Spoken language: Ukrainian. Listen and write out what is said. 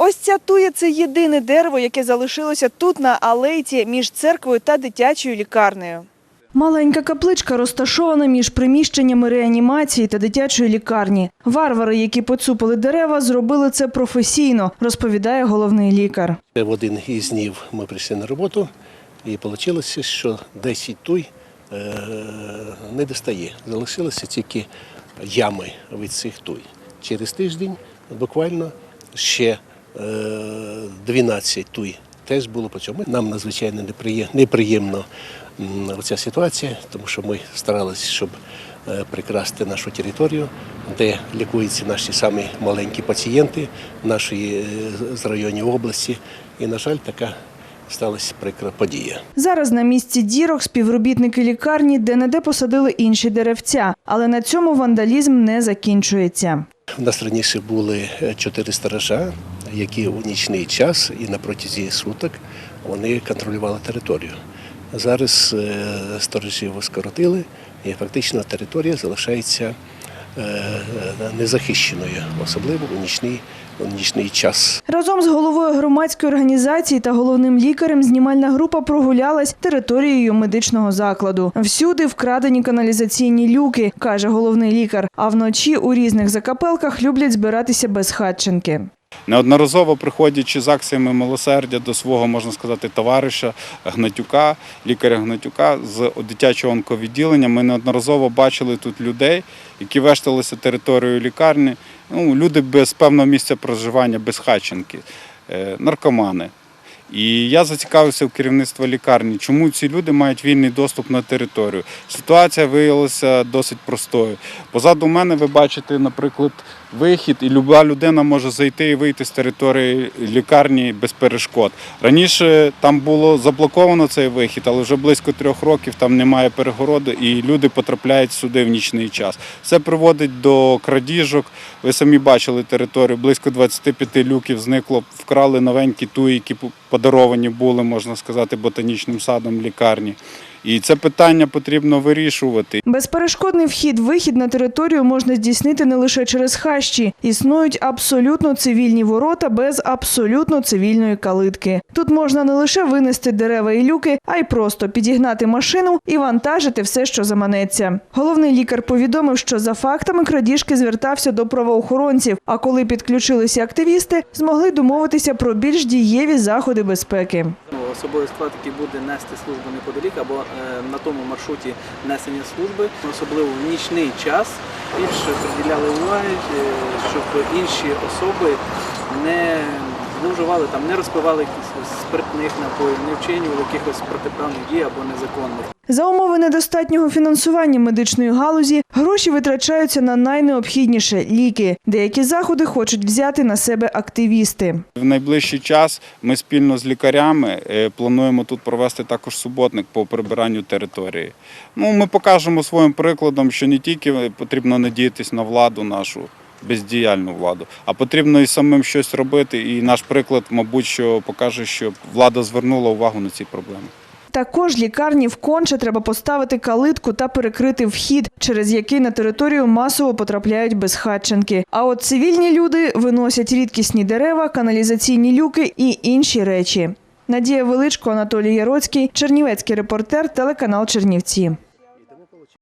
Ось ця туя це єдине дерево, яке залишилося тут на алейці між церквою та дитячою лікарнею. Маленька капличка розташована між приміщеннями реанімації та дитячої лікарні. Варвари, які поцупили дерева, зробили це професійно, розповідає головний лікар. В один із днів ми прийшли на роботу і вийшло, що 10 туй е, не достає. Залишилися тільки ями від цих туй. Через тиждень буквально ще 12 туй теж було по цьому. Нам надзвичайно неприє- неприємно ця ситуація, тому що ми старалися, щоб е, прикрасти нашу територію, де лікуються наші самі маленькі пацієнти нашої е, з районів області. І, на жаль, така сталася прикра подія. Зараз на місці дірок співробітники лікарні де-не-де посадили інші деревця, але на цьому вандалізм не закінчується. У нас раніше були е, чотири сторожа, які у нічний час і на протязі суток вони контролювали територію. Зараз е, сторожів скоротили, і фактично територія залишається е, незахищеною, особливо у нічний, у нічний час. Разом з головою громадської організації та головним лікарем знімальна група прогулялась територією медичного закладу. Всюди вкрадені каналізаційні люки, каже головний лікар. А вночі у різних закапелках люблять збиратися безхатченки. Неодноразово приходячи з акціями милосердя до свого, можна сказати, товариша Гнатюка, лікаря Гнатюка з дитячого онковідділення, ми неодноразово бачили тут людей, які вешталися територією лікарні. Ну, люди без певного місця проживання, без хатченки, е, наркомани. І я зацікавився в керівництво лікарні, чому ці люди мають вільний доступ на територію. Ситуація виявилася досить простою. Позаду мене ви бачите, наприклад, вихід, і люба людина може зайти і вийти з території лікарні без перешкод. Раніше там було заблоковано цей вихід, але вже близько трьох років там немає перегороди, і люди потрапляють сюди в нічний час. Це приводить до крадіжок. Ви самі бачили територію, близько 25 люків зникло, вкрали новенькі туї, які подаровані були, можна сказати, ботанічним садом лікарні. І це питання потрібно вирішувати. Безперешкодний вхід-вихід на територію можна здійснити не лише через хащі. Існують абсолютно цивільні ворота без абсолютно цивільної калитки. Тут можна не лише винести дерева і люки, а й просто підігнати машину і вантажити все, що заманеться. Головний лікар повідомив, що за фактами крадіжки звертався до правоохоронців. А коли підключилися активісти, змогли домовитися про більш дієві заходи безпеки. Особовий склад, який буде нести службу неподалік або е, на тому маршруті несення служби, особливо в нічний час, більше приділяли уваги, е, щоб інші особи не зловживали там, не розпивали якісь спиртних напоїв, не вчинювали якихось протиправних дій або незаконних. За умови недостатнього фінансування медичної галузі гроші витрачаються на найнеобхідніше ліки. Деякі заходи хочуть взяти на себе активісти. В найближчий час ми спільно з лікарями е, плануємо тут провести також суботник по прибиранню території. Ну, ми покажемо своїм прикладом, що не тільки потрібно надіятись на владу нашу. Бездіяльну владу, а потрібно і самим щось робити. І наш приклад, мабуть, що покаже, що влада звернула увагу на ці проблеми. Також лікарні вконче треба поставити калитку та перекрити вхід, через який на територію масово потрапляють безхатченки. А от цивільні люди виносять рідкісні дерева, каналізаційні люки і інші речі. Надія Величко, Анатолій Яроцький, Чернівецький репортер, телеканал Чернівці.